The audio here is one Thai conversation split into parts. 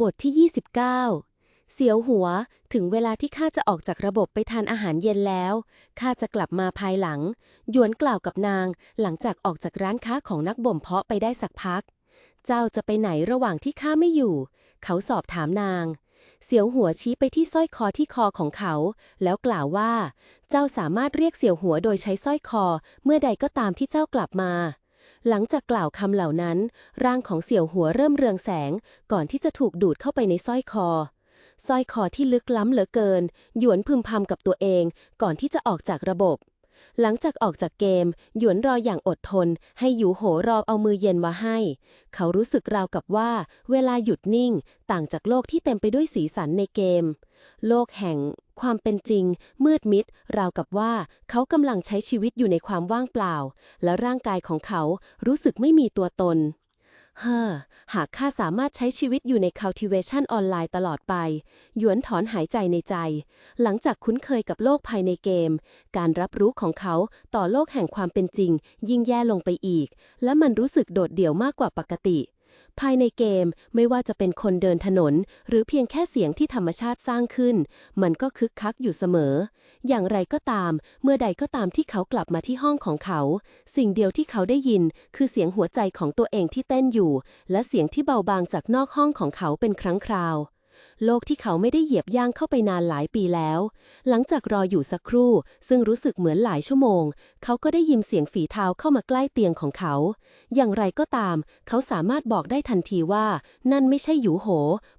บทที่ 29 เสียวหัว ถึงเวลาที่ข้าจะออกจากระบบไปทานอาหารเย็นแล้ว ข้าจะกลับมาภายหลัง หยวนกล่าวกับนาง หลังจากออกจากร้านค้าของนักบ่มเพาะไปได้สักพัก เจ้าจะไปไหนระหว่างที่ข้าไม่อยู่ เขาสอบถามนาง เสียวหัวชี้ไปที่สร้อยคอที่คอของเขา แล้วกล่าวว่า เจ้าสามารถเรียกเสียวหัวโดยใช้สร้อยคอ เมื่อใดก็ตามที่เจ้ากลับมา หลังจากกล่าวคำเหล่านั้น ร่างของเสี่ยวหัวเริ่มเรืองแสง ก่อนที่จะถูกดูดเข้าไปในสร้อยคอสร้อยคอที่ลึกล้ำเหลือเกิน หยวนพึมพำกับตัวเอง ก่อนที่จะออกจากระบบ หลังจากออกจากเกม หยวนรออย่างอดทน ให้หยูโหรอเอามือเย็นมาให้ เขารู้สึกราวกับว่า เวลาหยุดนิ่ง ต่างจากโลกที่เต็มไปด้วยสีสันในเกม โลกแห่ง ความเป็นจริง มืดมิด ราวกับว่า เขากำลังใช้ชีวิตอยู่ในความว่างเปล่า และร่างกายของเขารู้สึกไม่มีตัวตน เฮ้อหากข้าสามารถใช้ชีวิตอยู่ใน cultivation ออนไลน์ตลอดไป หยวนถอนหายใจในใจ หลังจากคุ้นเคยกับโลกภายในเกม การรับรู้ของเขาต่อโลกแห่งความเป็นจริง ยิ่งแย่ลงไปอีก และมันรู้สึกโดดเดี่ยวมากกว่าปกติ ภายในเกมไม่ว่าจะเป็นคนเดินถนน หรือเพียงแค่เสียงที่ธรรมชาติสร้างขึ้น มันก็คึกคักอยู่เสมอ อย่างไรก็ตาม เมื่อใดก็ตามที่เขากลับมาที่ห้องของเขา สิ่งเดียวที่เขาได้ยิน คือเสียงหัวใจของตัวเองที่เต้นอยู่ และเสียงที่เบาบางจากนอกห้องของเขาเป็นครั้งคราว โลกที่เขาไม่ได้เหยียบย่างเข้าไปนานหลายปีแล้ว หลังจากรออยู่สักครู่ ซึ่งรู้สึกเหมือนหลายชั่วโมง เขาก็ได้ยินเสียงฝีเท้าเข้ามาใกล้เตียงของเขา อย่างไรก็ตาม เขาสามารถบอกได้ทันทีว่า นั่นไม่ใช่หยูโห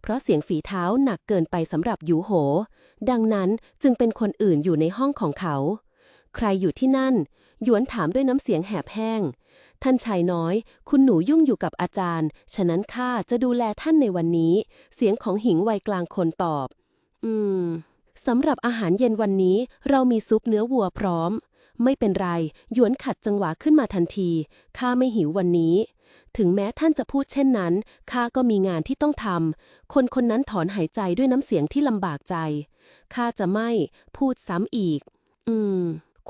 เพราะเสียงฝีเท้าหนักเกินไปสำหรับหยูโห ดังนั้นจึงเป็นคนอื่นอยู่ในห้องของเขา ใครอยู่ที่นั่น หยวนถามด้วยน้ำเสียงแหบแห้ง ท่านชายน้อย คุณหนูยุ่งอยู่กับอาจารย์ ฉะนั้นข้าจะดูแลท่านในวันนี้ เสียงของหิงวัยกลางคนตอบ อืม สำหรับอาหารเย็นวันนี้ เรามีซุปเนื้อวัวพร้อม ไม่เป็นไร หยวนขัดจังหวะขึ้นมาทันที ข้าไม่หิววันนี้ ถึงแม้ท่านจะพูดเช่นนั้น ข้าก็มีงานที่ต้องทำ คนคนนั้นถอนหายใจด้วยน้ำเสียงที่ลำบากใจ ข้าจะไม่ พูดซ้ำอีก อืม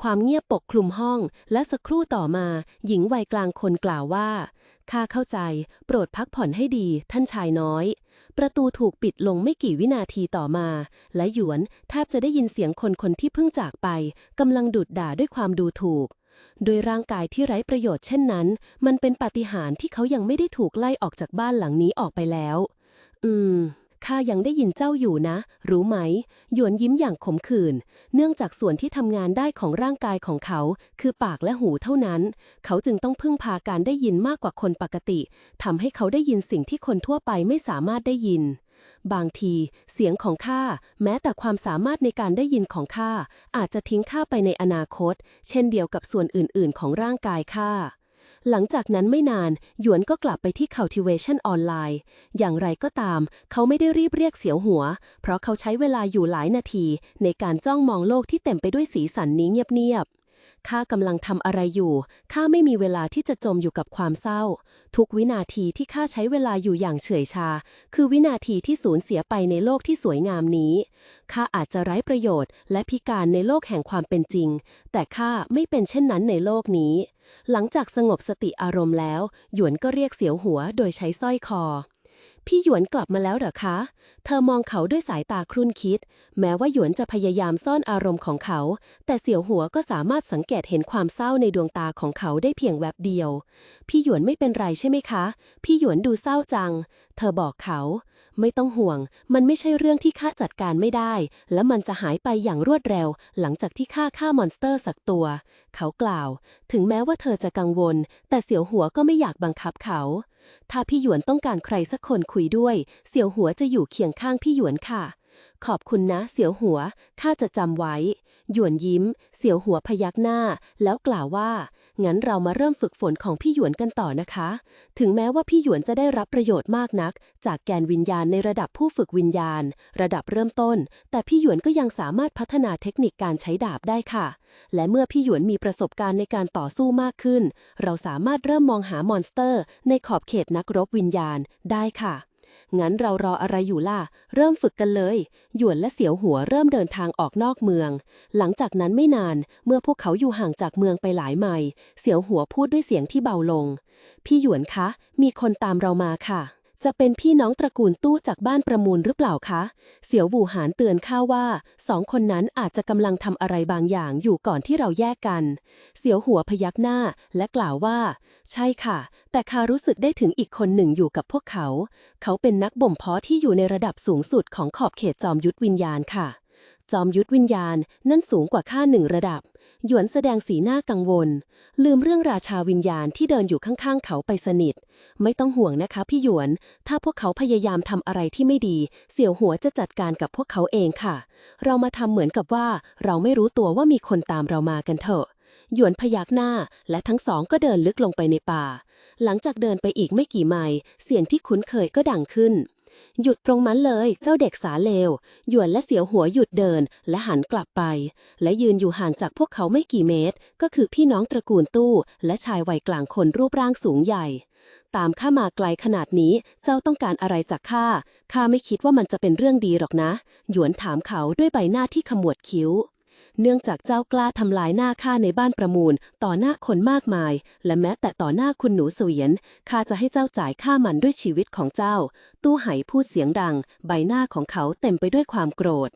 ความเงียบปกคลุมห้อง และสักครู่ต่อมา หญิงวัยกลางคนกล่าวว่า ข้าเข้าใจ โปรดพักผ่อนให้ดี ท่านชายน้อย ประตูถูกปิดลงไม่กี่วินาทีต่อมา และหยวนแทบจะได้ยินเสียงคนคนที่เพิ่งจากไปกำลังดุดด่าด้วยความดูถูก โดยร่างกายที่ไร้ประโยชน์เช่นนั้น มันเป็นปาฏิหาริย์ที่เขายังไม่ได้ถูกไล่ออกจากบ้านหลังนี้ออกไปแล้ว อืม ข้ายังได้ยินเจ้าอยู่นะ รู้ไหม หยวนยิ้มอย่างขมขื่น เนื่องจากส่วนที่ทำงานได้ของร่างกายของเขา คือปากและหูเท่านั้น เขาจึงต้องพึ่งพาการได้ยินมากกว่าคนปกติทำให้เขาได้ยินสิ่งที่คนทั่วไปไม่สามารถได้ยิน บางที เสียงของข้าแม้แต่ความสามารถในการได้ยินของข้าอาจจะทิ้งข้าไปในอนาคต เช่นเดียวกับส่วนอื่นๆ ของร่างกายข้า หลังจากนั้นไม่นาน หยวนก็กลับไปที่ cultivation ออนไลน์ อย่างไรก็ตาม เขาไม่ได้รีบเรียกเสียวหัว เพราะเขาใช้เวลาอยู่หลายนาที ในการจ้องมองโลกที่เต็มไปด้วยสีสันนี้เงียบๆ ข้ากำลังทำอะไรอยู่ ข้าไม่มีเวลาที่จะจมอยู่กับความเศร้า ทุกวินาทีที่ข้าใช้เวลาอยู่อย่างเฉยชา คือวินาทีที่สูญเสียไปในโลกที่สวยงามนี้ ข้าอาจจะไร้ประโยชน์ และพิการในโลกแห่งความเป็นจริง แต่ข้าไม่เป็นเช่นนั้นในโลกนี้ หลังจากสงบสติอารมณ์แล้ว หยวนก็เรียกเสียวหัวโดยใช้สร้อยคอ พี่หยวนกลับมาแล้วเหรอคะ เธอมองเขาด้วยสายตาครุ่นคิด แม้ว่าหยวนจะพยายามซ่อนอารมณ์ของเขา แต่เสี่ยวหัวก็สามารถสังเกตเห็นความเศร้าในดวงตาของเขาได้เพียงแวบเดียว พี่หยวนไม่เป็นไรใช่ไหมคะ พี่หยวนดูเศร้าจัง เธอบอกเขา ไม่ต้องห่วง มันไม่ใช่เรื่องที่ข้าจัดการไม่ได้ และมันจะหายไปอย่างรวดเร็ว หลังจากที่ข้าฆ่ามอนสเตอร์สักตัว เขากล่าว ถึงแม้ว่าเธอจะกังวล แต่เสี่ยวหัวก็ไม่อยากบังคับเขา ถ้าพี่หยวนต้องการใครสักคนคุยด้วย เสี่ยวหัวจะอยู่เคียงข้างพี่หยวนค่ะ ขอบคุณนะ เสี่ยวหัว ข้าจะจำไว้ หยวนยิ้ม เสียวหัวพยักหน้า แล้วกล่าวว่า งั้นเรามาเริ่มฝึกฝนของพี่หยวนกันต่อนะคะ ถึงแม้ว่าพี่หยวนจะได้รับประโยชน์มากนัก จากแกนวิญญาณในระดับผู้ฝึกวิญญาณ ระดับเริ่มต้น แต่พี่หยวนก็ยังสามารถพัฒนาเทคนิคการใช้ดาบได้ค่ะ และเมื่อพี่หยวนมีประสบการณ์ในการต่อสู้มากขึ้น เราสามารถเริ่มมองหามอนสเตอร์ ในขอบเขตนักรบวิญญาณได้ค่ะ งั้นเรารออะไรอยู่ล่ะ เริ่มฝึกกันเลย หยวนและเสียวหัวเริ่มเดินทางออกนอกเมือง หลังจากนั้นไม่นาน เมื่อพวกเขาอยู่ห่างจากเมืองไปหลายไมล์ เสียวหัวพูดด้วยเสียงที่เบาลง พี่หยวนคะ มีคนตามเรามาค่ะ จะเป็นพี่น้องตระกูลตู้จากบ้านประมูลหรือเปล่าคะ เสี่ยวบูหานเตือนข้าว่าสองคนนั้นอาจจะกำลังทำอะไรบางอย่างอยู่ก่อนที่เราแยกกัน เสี่ยวหัวพยักหน้าและกล่าวว่า ใช่ค่ะ แต่ข้ารู้สึกได้ถึงอีกคนหนึ่งอยู่กับพวกเขา เขาเป็นนักบ่มเพาะที่อยู่ในระดับสูงสุดของขอบเขตจอมยุทธวิญญาณค่ะ จอมยุทธวิญญาณนั่นสูงกว่าข้าหนึ่งระดับ หยวนแสดงสีหน้ากังวล ลืมเรื่องราชาวิญญาณที่เดินอยู่ข้างๆ เขาไปสนิท ไม่ต้องห่วงนะคะพี่หยวน ถ้าพวกเขาพยายามทำอะไรที่ไม่ดี เสี่ยวหัวจะจัดการกับพวกเขาเองค่ะ เรามาทำเหมือนกับว่า เราไม่รู้ตัวว่ามีคนตามเรามากันเถอะหยวนพยักหน้า และทั้งสองก็เดินลึกลงไปในป่า หลังจากเดินไปอีกไม่กี่ไมล์เสียงที่คุ้นเคยก็ดังขึ้น หยุดตรงนั้นเลย เจ้าเด็กสาเลว หยวนและเสียวหัวหยุดเดิน และหันกลับไป และยืนอยู่ห่างจากพวกเขาไม่กี่เมตร ก็คือพี่น้องตระกูลตู้ และชายวัยกลางคนรูปร่างสูงใหญ่ ตามข้ามาไกลขนาดนี้ เจ้าต้องการอะไรจากข้า ข้าไม่คิดว่ามันจะเป็นเรื่องดีหรอกนะ หยวนถามเขาด้วยใบหน้าที่ขมวดคิ้ว เนื่องจากเจ้ากล้าทำลายหน้าข้าในบ้านประมูล ต่อหน้าคนมากมาย และแม้แต่ต่อหน้าคุณหนูเสวียนข้าจะให้เจ้าจ่ายค่ามันด้วยชีวิตของเจ้า ตู้ไหพูดเสียงดัง ใบหน้าของเขาเต็มไปด้วยความโกรธ